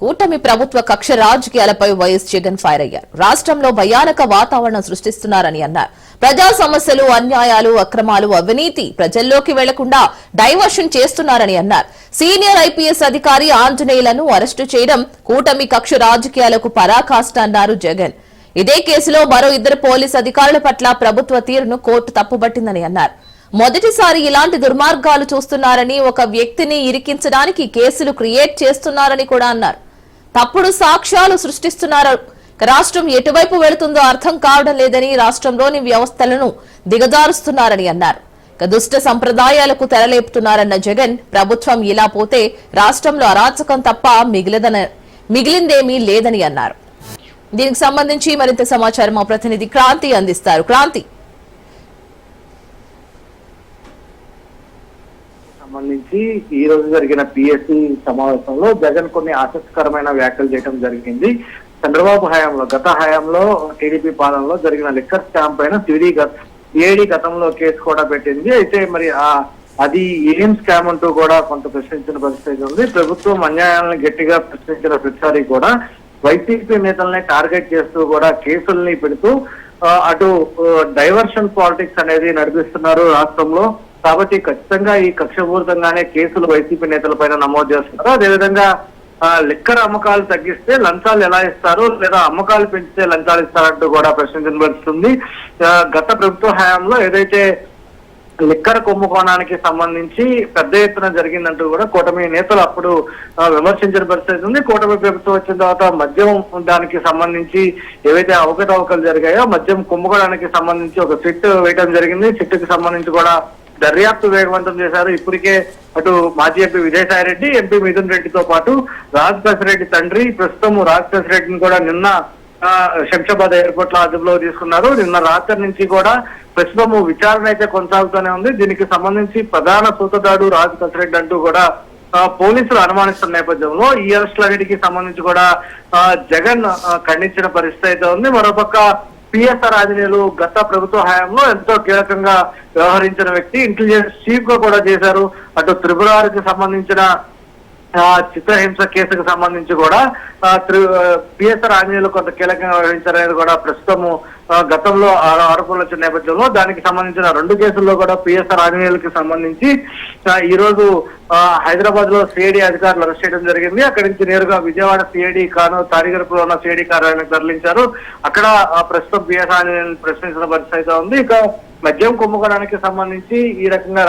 కూటమి ప్రభుత్వ కక్ష రాజకీయాలపై వైఎస్ జగన్ ఫైర్ అయ్యారు. రాష్ట్రంలో భయానక వాతావరణం సృష్టిస్తున్నారని అన్నారు. ప్రజా సమస్యలు అన్యాయాలు అక్రమాలు అవినీతి ప్రజల్లోకి వెళ్ళకుండా డైవర్షన్ చేస్తున్నారని అన్నారు. సీనియర్ ఐపీఎస్ అధికారి ఆంజనేయులను అరెస్టు చేయడం కూటమి కక్ష రాజకీయాలకు పరాకాష్ట అన్నారు జగన్. ఇదే కేసులో మరో ఇద్దరు పోలీస్ అధికారుల పట్ల ప్రభుత్వ తీరును కోర్టు తప్పుబట్టిందని అన్నారు. మొదటిసారి ఇలాంటి దుర్మార్గాలు చూస్తున్నారని ఒక వ్యక్తిని ఇరికించడానికి కేసులు క్రియేట్ చేస్తున్నారని కూడా అన్నారు. తప్పుడు సాక్ష్యాలు సృష్టిస్తున్నారు. రాష్ట్రం ఎటువైపు వెళుతుందో అర్థం కావడం లేదని రాష్ట్రంలోని వ్యవస్థలను దిగజారుస్తున్నారని అన్నారు. దుష్ట సంప్రదాయాలకు తెరలేపుతున్నారన్న జగన్ ప్రభుత్వం ఇలా పోతే రాష్ట్రంలో అరాచకం తప్ప మిగిలదన మిగిలిందేమీ లేదని అన్నారు. దీనికి సంబంధించి మరింత సమాచారం మా ప్రతినిధి క్రాంతి అందిస్తారు. క్రాంతి! సంబంధించి ఈ రోజు జరిగిన పిఎస్సి సమావేశంలో జగన్ కొన్ని ఆసక్తికరమైన వ్యాఖ్యలు చేయడం జరిగింది. చంద్రబాబు హయాంలో గత హయాంలో టీడీపీ పాలనలో జరిగిన లిక్కర్ స్టాంప్ పైన సిడి ఏడి గతంలో కేసు కూడా పెట్టింది. అయితే మరి ఆ అది ఏం స్కామ్ అంటూ కూడా కొంత ప్రశ్నించిన పరిస్థితి ఉంది. ప్రభుత్వం అన్యాయాలను గట్టిగా ప్రశ్నించిన ప్రతిసారి కూడా వైసీపీ నేతల్ని టార్గెట్ చేస్తూ కూడా కేసుల్ని పెడుతూ అటు డైవర్షన్ పాలిటిక్స్ అనేది నడిపిస్తున్నారు రాష్ట్రంలో. కాబట్టి ఖచ్చితంగా ఈ కక్షపూరితంగానే కేసులు వైసీపీ నేతల పైన నమోదు చేస్తున్నారు. అదేవిధంగా లిక్కర్ అమ్మకాలు తగ్గిస్తే లంచాలు ఎలా ఇస్తారు లేదా అమ్మకాలు పెంచితే లంచాలు ఇస్తారంటూ కూడా ప్రశ్నించబడుతుంది గత ప్రభుత్వ హయాంలో ఏదైతే లిక్కర్ కుంభకోణానికి సంబంధించి పెద్ద ఎత్తున జరిగిందంటూ కూడా కూటమి నేతలు అప్పుడు విమర్శించిన పరిస్థితి ఉంది. కూటమి ప్రభుత్వం వచ్చిన తర్వాత మద్యం దానికి సంబంధించి ఏవైతే అవకతవకలు జరిగాయో మద్యం కుంభకోణానికి సంబంధించి ఒక సిట్ వేయడం జరిగింది. సిట్టుకి సంబంధించి కూడా దర్యాప్తు వేగవంతం చేశారు. ఇప్పటికే అటు మాజీ ఎంపీ విజయసాయి రెడ్డి ఎంపీ మిథున్ రెడ్డితో పాటు రాజ్ రెడ్డి తండ్రి ప్రస్తుతం రాజ్ రెడ్డిని కూడా నిన్న శంషాబాద్ ఎయిర్పోర్ట్లో అదుపులో తీసుకున్నారు. నిన్న రాత్రి నుంచి కూడా ప్రస్తుతము విచారణ అయితే కొనసాగుతూనే ఉంది. దీనికి సంబంధించి ప్రధాన సూతదాడు రాజు కసిరెడ్డి అంటూ కూడా పోలీసులు అనుమానిస్తున్న నేపథ్యంలో ఈ అరెస్టులన్నిటికీ సంబంధించి కూడా జగన్ ఖండించిన పరిస్థితి అయితే ఉంది. మరోపక్క పిఎస్ఆర్ ఆంజనేయులు గత ప్రభుత్వ హయాంలో ఎంతో కీలకంగా వ్యవహరించిన వ్యక్తి ఇంటెలిజెన్స్ చీఫ్గా కూడా చేశారు. అటు త్రిపురారికి సంబంధించిన చిత్రహింస కేసుకు సంబంధించి కూడా పిఎస్ఆర్ ఆంజనేయులు కొంత కీలకంగా వ్యవహరించారనేది కూడా ప్రస్తుతము గతంలో ఆరోపణలు వచ్చిన నేపథ్యంలో దానికి సంబంధించిన రెండు కేసుల్లో కూడా పిఎస్ఆర్ ఆంజనేయులకి సంబంధించి ఈ రోజు హైదరాబాద్లో సిఐడి అధికారులు అరెస్ట్ చేయడం జరిగింది. అక్కడి నుంచి నేరుగా విజయవాడ సిఐడి కాను తాడిగడపులో ఉన్న సిఐడి కార్యాలయానికి తరలించారు. అక్కడ ఆ, ప్రస్తుతం పిఎస్ఆర్ ఆంజనేయులను ప్రశ్నించిన పరిస్థితి అయితే ఉంది. ఇక మద్యం కుంభకోణానికి సంబంధించి ఈ రకంగా